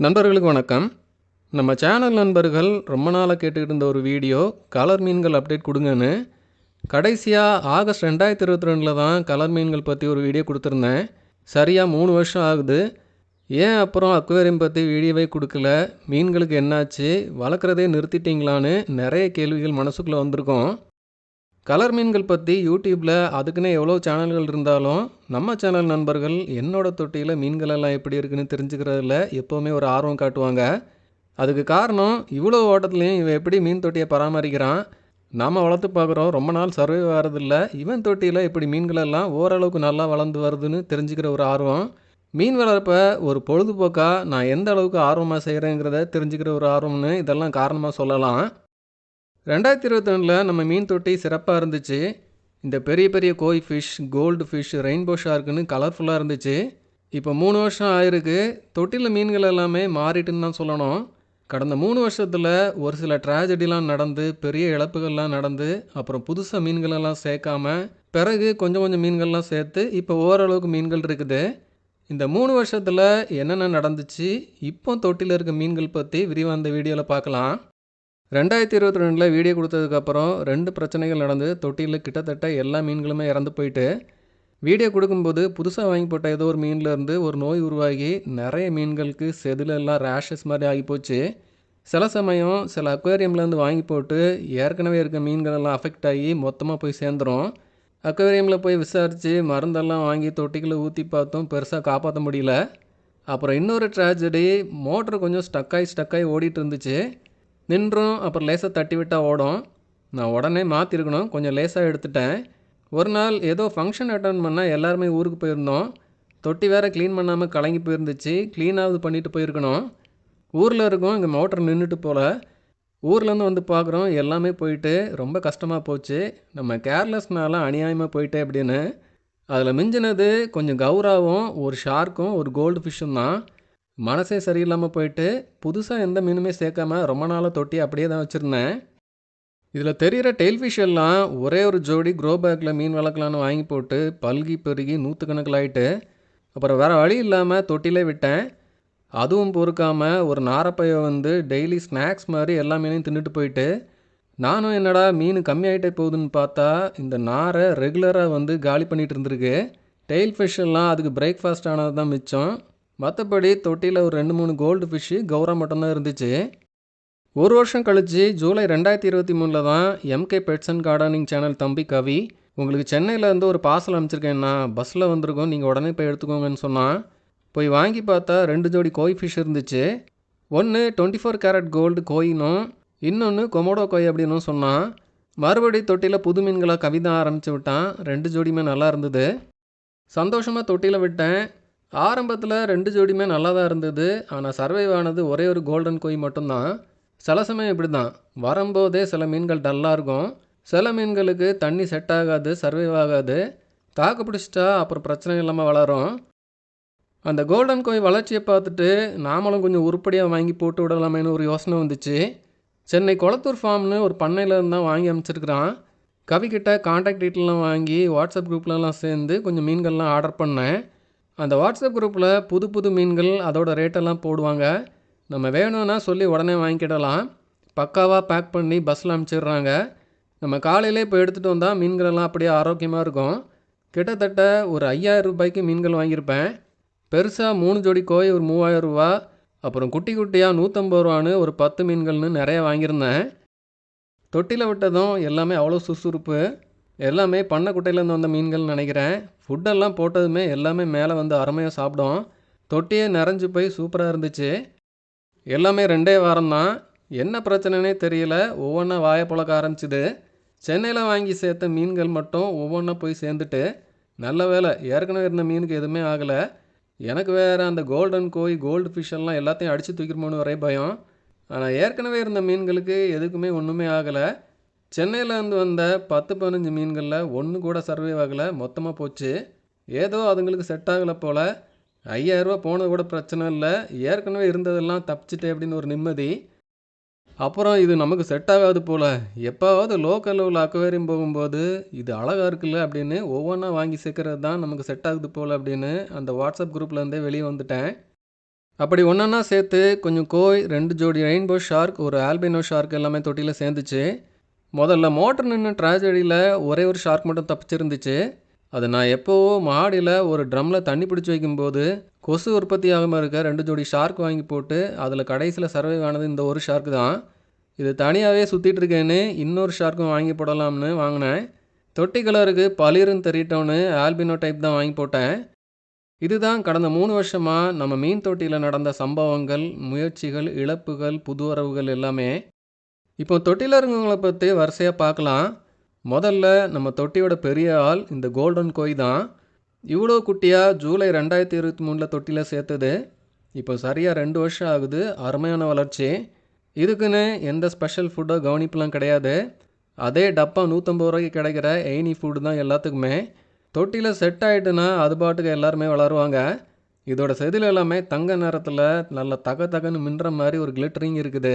நண்பர்களுக்கு வணக்கம். நம்ம சேனல் நண்பர்கள் ரொம்ப நாளாக கேட்டுக்கிட்டு இருந்த ஒரு வீடியோ கலர் மீன்கள் அப்டேட் கொடுங்கன்னு. கடைசியாக ஆகஸ்ட் ரெண்டாயிரத்தி இருபத்தி ரெண்டில் தான் கலர் மீன்கள் பற்றி ஒரு வீடியோ கொடுத்துருந்தேன். சரியாக மூணு வருஷம் ஆகுது. ஏன் அப்புறம் அக்வேரியம் பற்றி வீடியோவே கொடுக்கல? மீன்களுக்கு என்னாச்சு? வளர்க்குறதே நிறுத்திட்டீங்களான்னு நிறைய கேள்விகள் மனசுக்குள்ளே வந்திருக்கோம். கலர் மீன்கள் பற்றி யூடியூப்பில் அதுக்குன்னே எவ்வளோ சேனல்கள் இருந்தாலும் நம்ம சேனல் நண்பர்கள் என்னோட தொட்டியில் மீன்கள் எல்லாம் எப்படி இருக்குன்னு தெரிஞ்சுக்கிறதுல எப்போவுமே ஒரு ஆர்வம் காட்டுவாங்க. அதுக்கு காரணம் இவ்வளோ ஓட்டத்துலேயும் இவன் எப்படி மீன் தொட்டியை பராமரிக்கிறான்? நாம் வளர்த்து பார்க்குறோம். ரொம்ப நாள் சர்வே வரதில்ல இவன் தொட்டியில் இப்படி மீன்கள் எல்லாம் ஓரளவுக்கு நல்லா வளர்ந்து வருதுன்னு தெரிஞ்சுக்கிற ஒரு ஆர்வம். மீன் வளர்ப்பை ஒரு பொழுதுபோக்காக நான் எந்த அளவுக்கு ஆர்வமாக செய்கிறேங்கிறத தெரிஞ்சுக்கிற ஒரு ஆர்வம்னு இதெல்லாம் காரணமாக சொல்லலாம். ரெண்டாயிரத்தி இருபத்தொன்னில் நம்ம மீன் தொட்டி சிறப்பாக இருந்துச்சு. இந்த பெரிய பெரிய koi fish gold fish rainbow ஷார்க்குன்னு கலர்ஃபுல்லாக இருந்துச்சு. இப்போ மூணு வருஷம் ஆயிருக்கு. தொட்டியில் மீன்கள் எல்லாமே மாறிட்டுன்னு தான் சொல்லணும். கடந்த மூணு வருஷத்தில் ஒரு சில ட்ராஜடிலாம் நடந்து பெரிய இழப்புகள்லாம் நடந்து அப்புறம் புதுசாக மீன்களெல்லாம் சேர்க்காம பிறகு கொஞ்சம் கொஞ்சம் மீன்கள்லாம் சேர்த்து இப்போ ஓரளவுக்கு மீன்கள் இருக்குது. இந்த மூணு வருஷத்தில் என்னென்ன நடந்துச்சு? இப்போ தொட்டியில் இருக்க மீன்கள் பற்றி விரிவாக இந்த வீடியோவில் பார்க்கலாம். ரெண்டாயிரத்தி இருபத்தி ரெண்டில் வீடியோ கொடுத்ததுக்கப்புறம் ரெண்டு பிரச்சனைகள் நடந்து தொட்டியில் கிட்டத்தட்ட எல்லா மீன்களுமே இறந்து போயிட்டு வீடியோ கொடுக்கும்போது புதுசாக வாங்கி போட்ட ஏதோ ஒரு மீன்லேருந்து ஒரு நோய் உருவாகி நிறைய மீன்களுக்கு செதிலெல்லாம் ரேஷஸ் மாதிரி ஆகி போச்சு. சில சமயம் சில அக்வேரியம்லேருந்து வாங்கி போட்டு ஏற்கனவே இருக்க மீன்கள் எல்லாம் அஃபெக்ட் ஆகி மொத்தமாக போய் சேர்ந்துடும் அக்வேரியமில் போய் விசாரித்து மருந்தெல்லாம் வாங்கி தொட்டிகளை ஊற்றி பார்த்தும் பெருசாக காப்பாற்ற முடியல. அப்புறம் இன்னொரு ட்ராஜடி மோட்ரு கொஞ்சம் ஸ்டக்காகி ஸ்டக்காகி ஓடிட்டு இருந்துச்சு. நின்றும் அப்புறம் லேசாக தட்டி விட்டால் ஓடும். நான் உடனே மாற்றிருக்கணும் கொஞ்சம் லேசாக எடுத்துட்டேன். ஒரு நாள் ஏதோ ஃபங்க்ஷன் அட்டன் பண்ணால் எல்லாருமே ஊருக்கு போயிருந்தோம். தொட்டி வேறு க்ளீன் பண்ணாமல் கலங்கி போயிருந்துச்சு க்ளீனாவது பண்ணிட்டு போயிருக்கணும். ஊரில் இருக்கோம் இங்கே மோட்டர் நின்றுட்டு போல். ஊர்லேருந்து வந்து பார்க்குறோம் எல்லாமே போயிட்டு ரொம்ப கஷ்டமாக போச்சு. நம்ம கேர்லெஸ்னால அநியாயமாக போயிட்டே அப்படின்னு. அதில் மிஞ்சினது கொஞ்சம் கௌராவும் ஒரு ஷார்க்கும் ஒரு கோல்டு ஃபிஷ்ஷும் தான். மனசே சரியில்லாமல் போயிட்டு புதுசாக எந்த மீனுமே சேர்க்காம ரொம்ப நாளாக தொட்டி அப்படியே தான் வச்சுருந்தேன். இதில் தெரிகிற டெயில் ஃபிஷ் எல்லாம் ஒரே ஒரு ஜோடி க்ரோ பேக்கில் மீன் வளர்க்கலான்னு வாங்கி போட்டு பல்கி பெருகி நூற்றுக்கணக்கில் ஆகிட்டு அப்புறம் வேறு வழி இல்லாமல் தொட்டிலே விட்டேன். அதுவும் பொறுக்காமல் ஒரு நாரப்பையை வந்து டெய்லி ஸ்நாக்ஸ் மாதிரி எல்லா மீனையும் தின்னுட்டு போயிட்டு நானும் என்னடா மீன் கம்மியாயிட்டே போகுதுன்னு பார்த்தா இந்த நாரை ரெகுலராக வந்து காலி பண்ணிகிட்டு இருந்திருக்கு. டெயில் ஃபிஷ் எல்லாம் அதுக்கு பிரேக்ஃபாஸ்ட் ஆனது தான் மிச்சம். மற்றபடி தொட்டியில் ஒரு ரெண்டு மூணு கோல்டு ஃபிஷ்ஷு கௌரா மட்டும்தான் இருந்துச்சு. ஒரு வருஷம் கழிச்சு ஜூலை ரெண்டாயிரத்தி இருபத்தி மூணில் தான் M K pets and gardening channel தம்பி கவி உங்களுக்கு சென்னையில் இருந்து ஒரு பார்சல் அனுப்பிச்சிருக்கேன்னா பஸ்ஸில் வந்திருக்கோம். நீங்கள் உடனே போய் எடுத்துக்கோங்கன்னு சொன்னான். போய் வாங்கி பார்த்தா ரெண்டு ஜோடி கோய் ஃபிஷ் இருந்துச்சு. ஒன்று டுவெண்ட்டி ஃபோர் கேரட் கோல்டு கோயினும் இன்னொன்று கொமோடோ கோய் அப்படின்னும் சொன்னான். மறுபடி தொட்டியில் புது மீன்களை கவிதை ஆரம்பித்து விட்டான். ரெண்டு ஜோடியுமே நல்லா இருந்தது. சந்தோஷமாக தொட்டியில் விட்டேன். ஆரம்பத்தில் ரெண்டு ஜோடியுமே நல்லா தான் இருந்தது. ஆனால் சர்வைவ் ஆனது ஒரே ஒரு கோல்டன் கோய் மட்டும்தான். சில சமயம் இப்படி தான் வரும்போதே சில மீன்கள் டல்லாக இருக்கும். சில மீன்களுக்கு தண்ணி செட் ஆகாது சர்வைவ் ஆகாது. தாக்கு பிடிச்சிட்டா அப்புறம் பிரச்சனை இல்லாமல் வளரும். அந்த கோல்டன் கோய் வளர்ச்சியை பார்த்துட்டு நாமளும் கொஞ்சம் உருப்படியாக வாங்கி போட்டு விடலாமேன்னு ஒரு யோசனை வந்துச்சு. சென்னை கொளத்தூர் ஃபார்ம்னு ஒரு பண்ணையிலேருந்து தான் வாங்கி அமைச்சிருக்கிறான் கவிக்கிட்ட காண்டாக்ட் டீட்டெயிலாம் வாங்கி வாட்ஸ்அப் குரூப்லலாம் சேர்ந்து கொஞ்சம் மீன்கள்லாம் ஆர்டர் பண்ணேன். அந்த வாட்ஸ்அப் குரூப்பில் புது புது மீன்கள் அதோடய ரேட்டெல்லாம் போடுவாங்க. நம்ம வேணும்னா சொல்லி உடனே வாங்கிக்கிடலாம். பக்காவாக பேக் பண்ணி பஸ்ஸில் அனுப்பிச்சிடுறாங்க. நம்ம காலையிலே இப்போ எடுத்துகிட்டு வந்தால் மீன்களெல்லாம் அப்படியே ஆரோக்கியமாக இருக்கும். கிட்டத்தட்ட ஒரு ஐயாயிரம் ரூபாய்க்கு மீன்கள் வாங்கியிருப்பேன். பெருசாக மூணு ஜோடி கோய் ஒரு மூவாயிரம் ரூபா. அப்புறம் குட்டி குட்டியாக நூற்றம்பது ரூபான்னு ஒரு பத்து மீன்கள்னு நிறைய வாங்கியிருந்தேன். தொட்டியில் விட்டதும் எல்லாமே அவ்வளோ சுறுசுறுப்பு. எல்லாமே பண்ணை குட்டையிலேருந்து வந்த மீன்கள்னு நினைக்கிறேன். ஃபுட்டெல்லாம் போட்டதுமே எல்லாமே மேலே வந்து அருமையாக சாப்பிடும் தொட்டியே நிறைஞ்சு போய் சூப்பராக இருந்துச்சு. எல்லாமே ரெண்டே வாரம் தான் என்ன பிரச்சனைனே தெரியல. ஒவ்வொன்றா வாயை பழக்க ஆரம்பிச்சிது. சென்னையில் வாங்கி சேர்த்த மீன்கள் மட்டும் ஒவ்வொன்றா போய் சேர்ந்துட்டு நல்ல வேலை ஏற்கனவே இருந்த மீனுக்கு எதுவுமே ஆகலை. எனக்கு வேறு அந்த கோல்டன் கோய் கோல்டு ஃபிஷ் எல்லாம் எல்லாத்தையும் அடித்து தூக்கிடுமோன்னு ஒரே பயம். ஆனால் ஏற்கனவே இருந்த மீன்களுக்கு எதுக்குமே ஒன்றுமே ஆகலை. சென்னையிலேருந்து வந்த பத்து பதினஞ்சு மீன்களில் ஒன்று கூட சர்வே ஆகலை. மொத்தமாக போச்சு. ஏதோ அதுங்களுக்கு செட் ஆகலை போல். ஐயாயிரரூபா போனது கூட பிரச்சனை இல்லை. ஏற்கனவே இருந்ததெல்லாம் தப்பிச்சிட்டே அப்படின்னு ஒரு நிம்மதி. அப்புறம் இது நமக்கு செட் ஆகாது போல். எப்போவாவது லோக்கலில் உள்ள அக்வேரியம் போகும்போது இது அழகாக இருக்குல்ல அப்படின்னு ஒவ்வொன்றா வாங்கி சேர்க்கறது தான் நமக்கு செட் ஆகுது போல் அப்படின்னு அந்த வாட்ஸ்அப் குரூப்லேருந்தே வெளியே வந்துட்டேன். அப்படி ஒன்றா சேர்த்து கொஞ்சம் கோய் ரெண்டு ஜோடி ரெயின்போ ஷார்க் ஒரு ஆல்பினோ ஷார்க் எல்லாமே தொட்டியில் சேர்ந்துச்சு. முதல்ல மோட்டர் நின்று ட்ராஜடியில் ஒரே ஒரு ஷார்க் மட்டும் தப்பிச்சிருந்துச்சு. அது நான் எப்போவோ மாடியில் ஒரு ட்ரம்மில் தண்ணி பிடிச்சி வைக்கும்போது கொசு உற்பத்தி ஆகாமல் இருக்க ரெண்டு ஜோடி ஷார்க் வாங்கி போட்டு அதில் கடைசியில் சர்வை ஆனது இந்த ஒரு ஷார்க்கு தான். இது தனியாகவே சுற்றிட்டு இருக்கேன்னு இன்னொரு ஷார்க்கும் வாங்கி போடலாம்னு வாங்கினேன். தொட்டி கலருக்கு பளிருன்னு தெரியட்டோன்னு ஆல்பினோ டைப் தான் வாங்கி போட்டேன். இதுதான் கடந்த மூணு வருஷமாக நம்ம மீன் தொட்டியில் நடந்த சம்பவங்கள் முயற்சிகள் இழப்புகள் புது வரவுகள் எல்லாமே. இப்போ தொட்டியில் இருக்கவங்களை பற்றி வரிசையாக பார்க்கலாம். முதல்ல நம்ம தொட்டியோட பெரிய ஆள் இந்த கோல்டன் கோய் தான். இவ்வளோ குட்டியாக ஜூலை ரெண்டாயிரத்தி இருபத்தி மூணில் தொட்டியில் சேர்த்தது. இப்போ சரியாக ரெண்டு வருஷம் ஆகுது அருமையான வளர்ச்சி. இதுக்குன்னு எந்த ஸ்பெஷல் ஃபுட்டோ கவனிப்புலாம் கிடையாது. அதே டப்பா நூற்றம்பது ரூபாய்க்கு கிடைக்கிற எய்னி ஃபுட்டு தான் எல்லாத்துக்குமே. தொட்டியில் செட் ஆகிட்டுனா அது பாட்டுக்கு எல்லாருமே வளருவாங்க. இதோட செதில் எல்லாமே தங்க நேரத்தில் நல்ல தக தகன்னு மின்ற மாதிரி ஒரு கிளிட்டரிங் இருக்குது.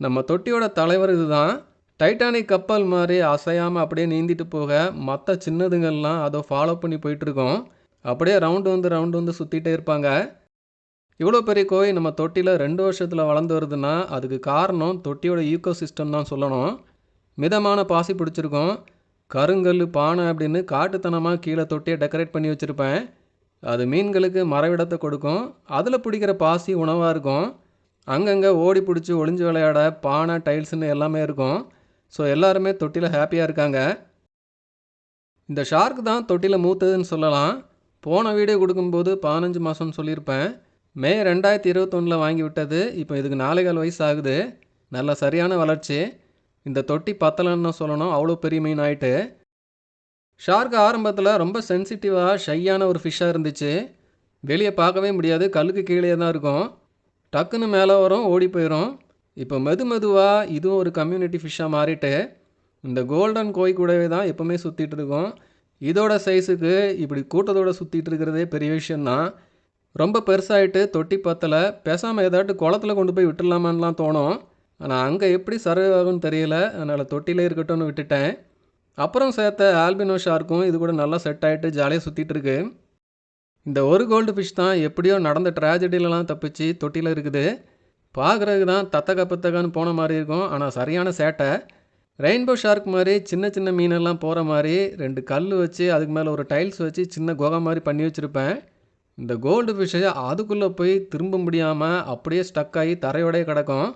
நம்ம தொட்டியோட தலைவர் இதுதான். டைட்டானிக் கப்பல் மாதிரி அசையாமல் அப்படியே நீந்திட்டு போக மற்ற சின்னதுங்கள்லாம் அதை ஃபாலோ பண்ணி போயிட்டுருக்கோம். அப்படியே ரவுண்டு வந்து ரவுண்டு வந்து சுற்றிட்டே இருப்பாங்க. இவ்வளோ பெரிய கோயில் நம்ம தொட்டியில் ரெண்டு வருஷத்தில் வளர்ந்து வருதுன்னா அதுக்கு காரணம் தொட்டியோட ஈக்கோ சிஸ்டம் தான் சொல்லணும். மிதமான பாசி பிடிச்சிருக்கோம். கருங்கல் பானை அப்படின்னு காட்டுத்தனமாக கீழே தொட்டியை டெக்கரேட் பண்ணி வச்சுருப்பேன். அது மீன்களுக்கு மரவிடத்தை கொடுக்கும். அதில் பிடிக்கிற பாசி உணவாக இருக்கும். அங்கங்கே ஓடி பிடிச்சி ஒளிஞ்சு விளையாட பானை டைல்ஸுன்னு எல்லாமே இருக்கும். ஸோ எல்லாருமே தொட்டியில் ஹாப்பியாக இருக்காங்க. இந்த ஷார்க் தான் தொட்டியில் மூத்ததுன்னு சொல்லலாம். போன வீடியோ கொடுக்கும்போது பதினஞ்சு மாதம்னு சொல்லியிருப்பேன். மே ரெண்டாயிரத்தி இருபத்தொன்னில் வாங்கி விட்டது. இப்போ இதுக்கு நாலேகால் வயசு ஆகுது. நல்ல சரியான வளர்ச்சி. இந்த தொட்டி பத்தலைன்னு சொல்லணும். அவ்வளோ பெரிய மீன் ஆயிட்டு. ஷார்க் ஆரம்பத்தில் ரொம்ப சென்சிட்டிவாக ஷையான ஒரு ஃபிஷ்ஷாக இருந்துச்சு. வெளியே பார்க்கவே முடியாது. கல்லுக்கு கீழே தான் இருக்கும். டக்குன்னு மேலே வரும் ஓடி போயிடும் இப்போ மெது மெதுவாக இதுவும் ஒரு கம்யூனிட்டி ஃபிஷ்ஷாக மாறிட்டு இந்த கோல்டன் கோய் கூடவே தான் எப்போவுமே சுற்றிட்டுருக்கோம் இதோட சைஸுக்கு இப்படி கூட்டத்தோட சுற்றிட்டு இருக்கிறதே பெரிய விஷயந்தான் ரொம்ப பெருசாகிட்டு தொட்டி பத்தலை பேசாமல் ஏதாட்டு குளத்துல கொண்டு போய் விட்டுடலாமான்லாம் தோணும். ஆனால் அங்கே எப்படி சர்வே ஆகும்னு தெரியல. அதனால் தொட்டிலே இருக்கட்டும்னு விட்டுட்டேன். அப்புறம் சேர்த்த ஆல்பினோ ஷார்க்கும் இது கூட நல்லா செட் ஆகிட்டு ஜாலியாக சுற்றிட்டு இருக்கு. இந்த ஒரு கோல்டு ஃபிஷ் தான் எப்படியோ நடந்த ட்ராஜடியிலலாம் தப்பிச்சு தொட்டியில் இருக்குது. பார்க்குறதுக்கு தான் தத்தக பத்தகன்னு போன மாதிரி இருக்கும். ஆனால் சரியான சேட்டை. ரெயின்போ ஷார்க் மாதிரி சின்ன சின்ன மீனெல்லாம் போகிற மாதிரி ரெண்டு கல் வச்சு அதுக்கு மேலே ஒரு டைல்ஸ் வச்சு சின்ன குகை மாதிரி பண்ணி வச்சுருப்பேன். இந்த கோல்டு ஃபிஷ்ஷை அதுக்குள்ளே போய் திரும்ப முடியாமல் அப்படியே ஸ்டக் ஆகி தரையோடய கிடக்கும்.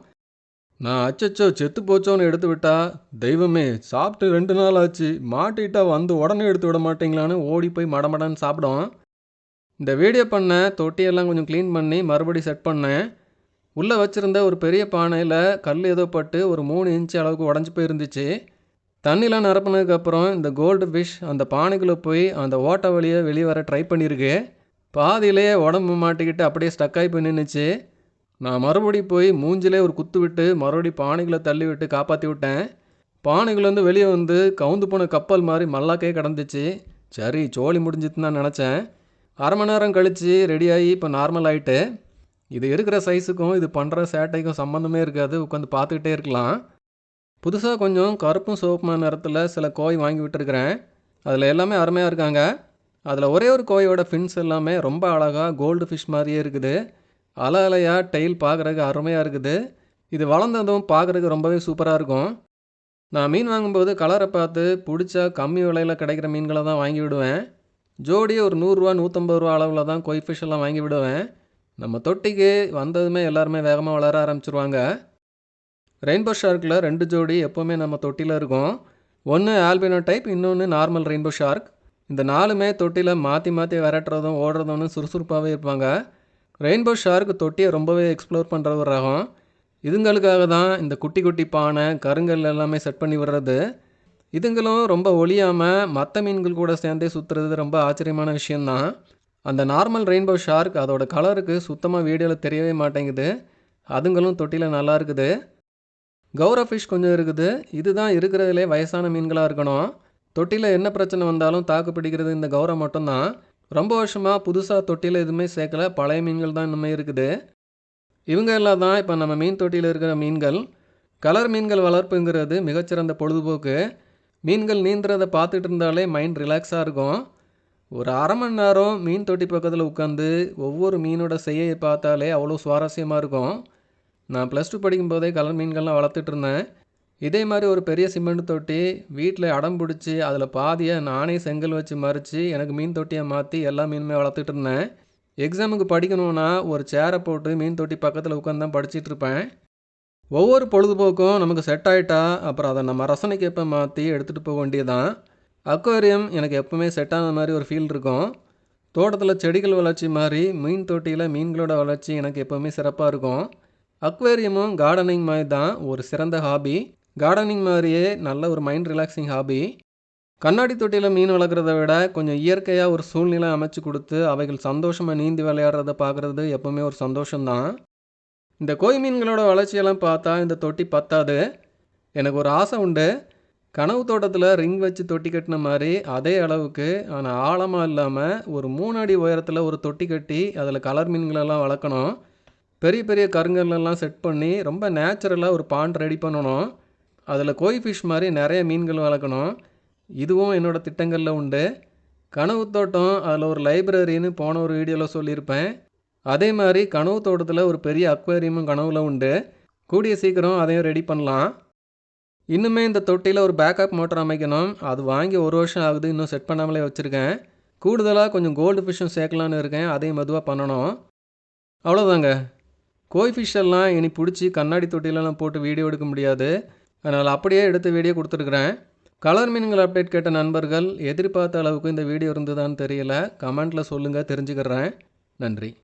நான் அச்சச்சோ செத்து போச்சோன்னு எடுத்து விட்டா தெய்வமே சாப்பிட்டு ரெண்டு நாள் ஆச்சு. மாட்டிட்டா வந்து உடனே எடுத்து விட மாட்டீங்களான்னு ஓடி போய் மடமடன்னு சாப்பிடும். இந்த வீடியோ பண்ண தொட்டியெல்லாம் கொஞ்சம் க்ளீன் பண்ணி மறுபடி செட் பண்ணேன். உள்ளே வச்சுருந்த ஒரு பெரிய பானையில் கல் ஏதோ பட்டு ஒரு மூணு இன்ச்சு அளவுக்கு உடஞ்சி போயிருந்துச்சு. தண்ணிலாம் நிரப்புனதுக்கப்புறம் இந்த கோல்டு ஃபிஷ் அந்த பானைக்குள்ளே போய் அந்த ஓட்டை வழியை வெளியே வர ட்ரை பண்ணியிருக்கு பாதியிலேயே உடம்பு மாட்டிக்கிட்டு அப்படியே ஸ்டக் ஆகி போய் நின்றுச்சு நான் மறுபடி போய் மூஞ்சிலே ஒரு குத்து விட்டு மறுபடி பானைகளை தள்ளி விட்டு காப்பாற்றி விட்டேன். பானைக்குள்ளேருந்து வெளியே வந்து கவுந்து போன கப்பல் மாதிரி மல்லாக்கே கிடந்துச்சு. சரி சோழி முடிஞ்சிதுன்னு தான் நினச்சேன். அரை மணி நேரம் கழித்து ரெடியாகி இப்போ நார்மல் ஆகிட்டு இது இருக்கிற சைஸுக்கும் இது பண்ணுற சேட்டைக்கும் சம்மந்தமே இருக்காது. உட்காந்து பார்த்துக்கிட்டே இருக்கலாம். புதுசாக கொஞ்சம் கருப்பும் சிவப்புமான நிறத்தில் சில கோய் வாங்கி விட்டுருக்கிறேன். அதில் எல்லாமே அருமையாக இருக்காங்க. அதில் ஒரே ஒரு கோயோட ஃபின்ஸ் எல்லாமே ரொம்ப அழகாக கோல்டு ஃபிஷ் மாதிரியே இருக்குது. அலை அலையாக டெயில் பார்க்குறதுக்கு அருமையாக இருக்குது. இது வளர்ந்ததும் பார்க்குறதுக்கு ரொம்பவே சூப்பராக இருக்கும். நான் மீன் வாங்கும்போது கலரை பார்த்து பிடிச்சா கம்மி விலையில் கிடைக்கிற மீன்களை தான் வாங்கி விடுவேன். ஜோடி ஒரு நூறுரூவா நூற்றம்பது ரூபா அளவில் தான் கொய் ஃபிஷ் எல்லாம் வாங்கி விடுவேன். நம்ம தொட்டிக்கு வந்ததுமே எல்லாருமே வேகமாக வளர ஆரம்பிச்சிருவாங்க. ரெயின்போ ஷார்க்கில் ரெண்டு ஜோடி எப்போவுமே நம்ம தொட்டியில் இருக்கும். ஒன்று ஆல்பினோ டைப் இன்னொன்று நார்மல் ரெயின்போ ஷார்க் இந்த நாலுமே தொட்டியில் மாற்றி மாற்றி விரட்டுறதும் ஓடுறதும்னு சுறுசுறுப்பாகவே இருப்பாங்க. ரெயின்போ ஷார்க் தொட்டியை ரொம்பவே எக்ஸ்ப்ளோர் பண்ணுற ஒரு ரகம். இதுங்களுக்காக தான் இந்த குட்டி குட்டி பானை கருங்கல் எல்லாமே செட் பண்ணி விடுறது. இதுங்களும் ரொம்ப ஒழியாமல் மற்ற மீன்கள் கூட சேர்ந்தே சுற்றுறது ரொம்ப ஆச்சரியமான விஷயந்தான் அந்த நார்மல் ரெயின்போ ஷார்க் அதோட கலருக்கு சுத்தமாக வீடியோவில் தெரியவே மாட்டேங்குது. அதுங்களும் தொட்டியில் நல்லா இருக்குது. கௌரவ ஃபிஷ் கொஞ்சம் இருக்குது. இதுதான் இருக்கிறதுலே வயசான மீன்களாக இருக்கணும். தொட்டியில் என்ன பிரச்சனை வந்தாலும் தாக்கு பிடிக்கிறது இந்த கௌரவம் மட்டும்தான். ரொம்ப வருஷமாக புதுசாக தொட்டியில் எதுவுமே சேர்க்கல. பழைய மீன்கள் தான் இன்னுமே இருக்குது. இவங்க எல்லாம் தான் இப்போ நம்ம மீன் தொட்டியில் இருக்கிற மீன்கள். கலர் மீன்கள் வளர்ப்புங்கிறது மிகச்சிறந்த பொழுதுபோக்கு. மீன்கள் நீந்துறதை பார்த்துட்டு இருந்தாலே மைண்ட் ரிலாக்ஸாக இருக்கும். ஒரு அரை மணி நேரம் மீன் தொட்டி பக்கத்தில் உட்காந்து ஒவ்வொரு மீனோட செய்யை பார்த்தாலே அவ்வளோ சுவாரஸ்யமாக இருக்கும். நான் ப்ளஸ் டூ படிக்கும்போதே கலர் மீன்கள்லாம் வளர்த்துட்டு இருந்தேன் இதே மாதிரி ஒரு பெரிய சிமெண்ட் தொட்டி வீட்டில் அடம் பிடிச்சி அதில் பாதியை நானே செங்கல் வச்சு மறித்து எனக்கு மீன் தொட்டியை மாற்றி எல்லா மீனுமே வளர்த்துட்டு இருந்தேன் எக்ஸாமுக்கு படிக்கணும்னா ஒரு சேரை போட்டு மீன் தொட்டி பக்கத்தில் உட்காந்து தான் படிச்சிட்டு இருப்பேன். ஒவ்வொரு பொழுதுபோக்கும் நமக்கு செட் ஆகிட்டா அப்புறம் அதை நம்ம ரசனைக்கு மாற்றி எடுத்துகிட்டு போக வேண்டியதான் அக்வாரியம் எனக்கு எப்பவுமே செட் ஆன மாதிரி ஒரு ஃபீல் இருக்கும். தோட்டத்தில் செடிகள் வளர்ச்சி மாதிரி மீன் தொட்டியில் மீன்களோட வளர்ச்சி எனக்கு எப்போவுமே சிறப்பாக இருக்கும். அக்வேரியமும் கார்டனிங் மாதிரி தான் ஒரு சிறந்த ஹாபி கார்டனிங் மாதிரியே நல்ல ஒரு மைண்ட் ரிலாக்ஸிங் ஹாபி கண்ணாடி தொட்டியில் மீன் வளர்க்குறத விட கொஞ்சம் இயற்கையாக ஒரு சூழ்நிலை அமைச்சு கொடுத்து அவைகள் சந்தோஷமாக நீந்தி விளையாடுறத பார்க்குறது எப்போவுமே ஒரு சந்தோஷம்தான். இந்த கோய் மீன்களோட வளர்ச்சியெல்லாம் பார்த்தா இந்த தொட்டி பத்தாது. எனக்கு ஒரு ஆசை உண்டு. கனவு தோட்டத்தில் ரிங் வச்சு தொட்டி கட்டின மாதிரி அதே அளவுக்கு ஆனால் ஆழமாக இல்லாமல் ஒரு மூணு அடி உயரத்தில் ஒரு தொட்டி கட்டி அதில் கலர் மீன்களெல்லாம் வளர்க்கணும். பெரிய பெரிய கருங்கல்லாம் செட் பண்ணி ரொம்ப நேச்சுரலாக ஒரு பாண்ட் ரெடி பண்ணணும். அதில் கோய் ஃபிஷ் மாதிரி நிறைய மீன்கள் வளர்க்கணும். இதுவும் என்னோடய திட்டங்களில் உண்டு. கனவு தோட்டம் அதில் ஒரு லைப்ரரின்னு போன ஒரு வீடியோவில் சொல்லியிருப்பேன். அதே மாதிரி கனவு தோட்டத்தில் ஒரு பெரிய அக்வேரியமும் கனவுல உண்டு. கூடிய சீக்கிரம் அதையும் ரெடி பண்ணலாம். இன்னுமே இந்த தொட்டியில் ஒரு பேக்கப் மோட்டர் அமைக்கணும். அது வாங்கி ஒரு வருஷம் ஆகுது இன்னும் செட் பண்ணாமலே வச்சுருக்கேன். கூடுதலாக கொஞ்சம் கோல்டு ஃபிஷ்ஷும் சேர்க்கலான்னு இருக்கேன். அதையும் மெதுவாக பண்ணணும். அவ்வளோதாங்க கோய் ஃபிஷ் எல்லாம் இனி பிடிச்சி கண்ணாடி தொட்டிலெல்லாம் போட்டு வீடியோ எடுக்க முடியாது. அதனால் அப்படியே எடுத்து வீடியோ கொடுத்துருக்குறேன். கலர் மீன்கள் அப்டேட் கேட்ட நண்பர்கள் எதிர்பார்த்த அளவுக்கு இந்த வீடியோ இருந்ததான்னு தெரியல. கமெண்ட்டில் சொல்லுங்கள் தெரிஞ்சுக்கிறேன். நன்றி.